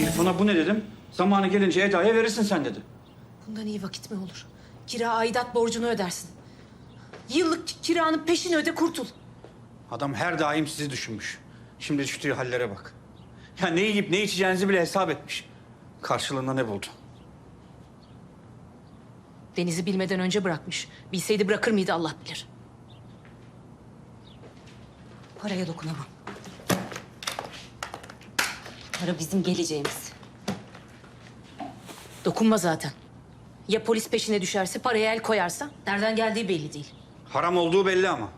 İrfan'a bu ne dedim? Zamanı gelince Eda'ya verirsin sen dedi. Bundan iyi vakit mi olur? Kira aidat borcunu ödersin. Yıllık kiranın peşini öde kurtul. Adam her daim sizi düşünmüş. Şimdi düştüğü hallere bak. Ya ne yiyip ne içeceğinizi bile hesap etmiş. Karşılığında ne buldu? Deniz'i bilmeden önce bırakmış. Bilseydi bırakır mıydı Allah bilir. Paraya dokunamam. Para bizim geleceğimiz. Dokunma zaten. Ya polis peşine düşerse paraya el koyarsa nereden geldiği belli değil. Haram olduğu belli ama.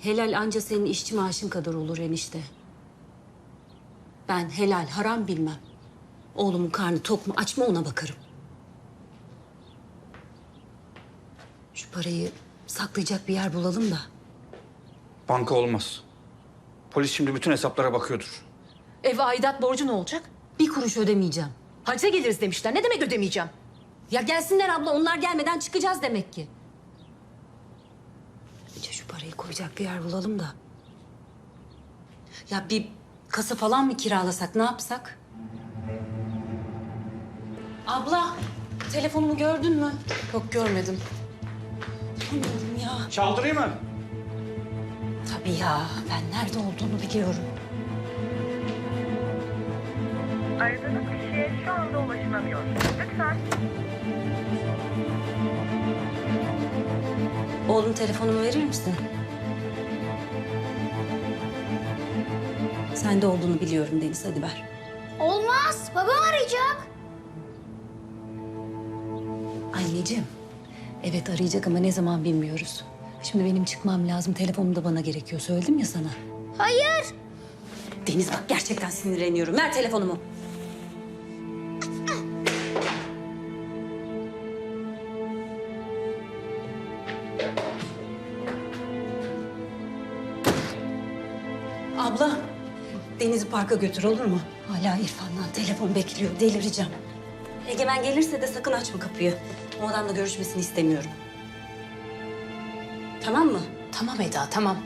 Helal anca senin işçi maaşın kadar olur enişte. Ben helal haram bilmem. Oğlumun karnı tok mu aç mı ona bakarım. Şu parayı saklayacak bir yer bulalım da. Banka olmaz. Polis şimdi bütün hesaplara bakıyordur. Ev aidat borcu ne olacak? Bir kuruş ödemeyeceğim. Hacize geliriz demişler. Ne demek ödemeyeceğim? Ya gelsinler abla onlar gelmeden çıkacağız demek ki. Önce şu parayı koyacak bir yer bulalım da. Ya bir kasa falan mı kiralasak ne yapsak? Abla telefonumu gördün mü? Yok görmedim. Bilmiyorum ya. Çaldırayım mı? Tabii ya ben nerede olduğunu biliyorum. Aradığınız kişiye şu anda ulaşılamıyor. Lütfen Oğlum telefonumu verir misin? Sende olduğunu biliyorum Deniz hadi ver. Olmaz. Babam arayacak. Anneciğim. Evet arayacak ama ne zaman bilmiyoruz. Şimdi benim çıkmam lazım. Telefonum da bana gerekiyor. Söyledim ya sana. Hayır. Deniz bak gerçekten sinirleniyorum. Ver telefonumu. Abla, Deniz'i parka götür olur mu? Hala İrfan'dan telefon bekliyor. Delireceğim. Egemen gelirse de sakın açma kapıyı. O adamla görüşmesini istemiyorum. Tamam mı? Tamam Eda tamam.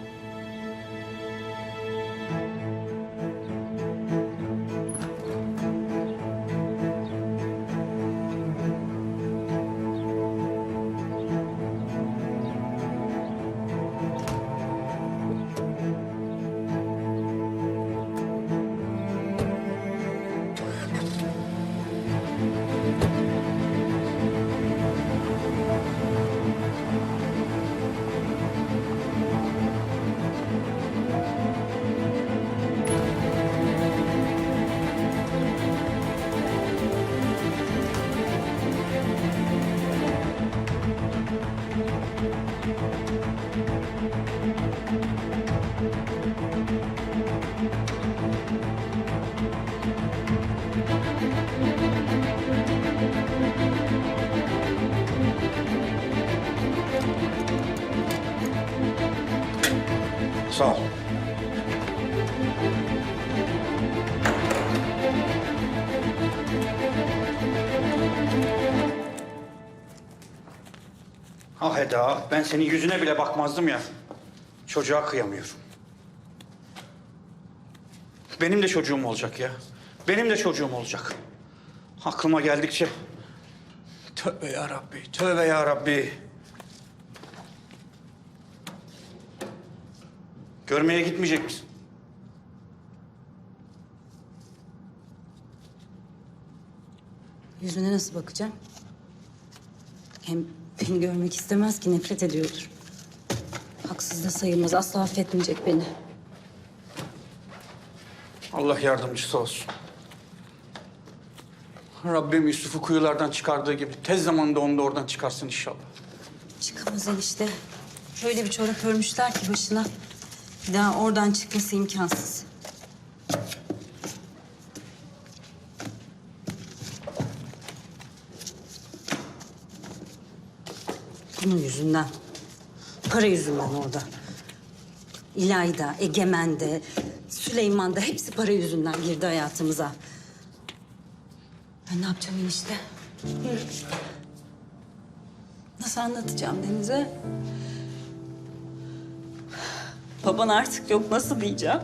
Sağ ol. Ah Eda, ben senin yüzüne bile bakmazdım ya. Çocuğa kıyamıyorum. Benim de çocuğum olacak ya. Benim de çocuğum olacak. Aklıma geldikçe... Tövbe ya Rabbi, tövbe ya Rabbi. Görmeye gitmeyecek misin? Yüzüne nasıl bakacağım? Hem beni görmek istemez ki nefret ediyordur. Haksız da sayılmaz. Asla affetmeyecek beni. Allah yardımcısı olsun. Rabbim Yusuf'u kuyulardan çıkardığı gibi tez zamanda onu da oradan çıkarsın inşallah. Çıkamaz enişte. Şöyle bir çorap örmüşler ki başına. Bir daha oradan çıkması imkansız. Bunun yüzünden. Para yüzünden orada. İlayda, Egemen de, Süleyman da hepsi para yüzünden girdi hayatımıza. Ben ne yapacağım enişte? Hı? Nasıl anlatacağım Deniz'e? Baban artık yok nasıl diyeceğim?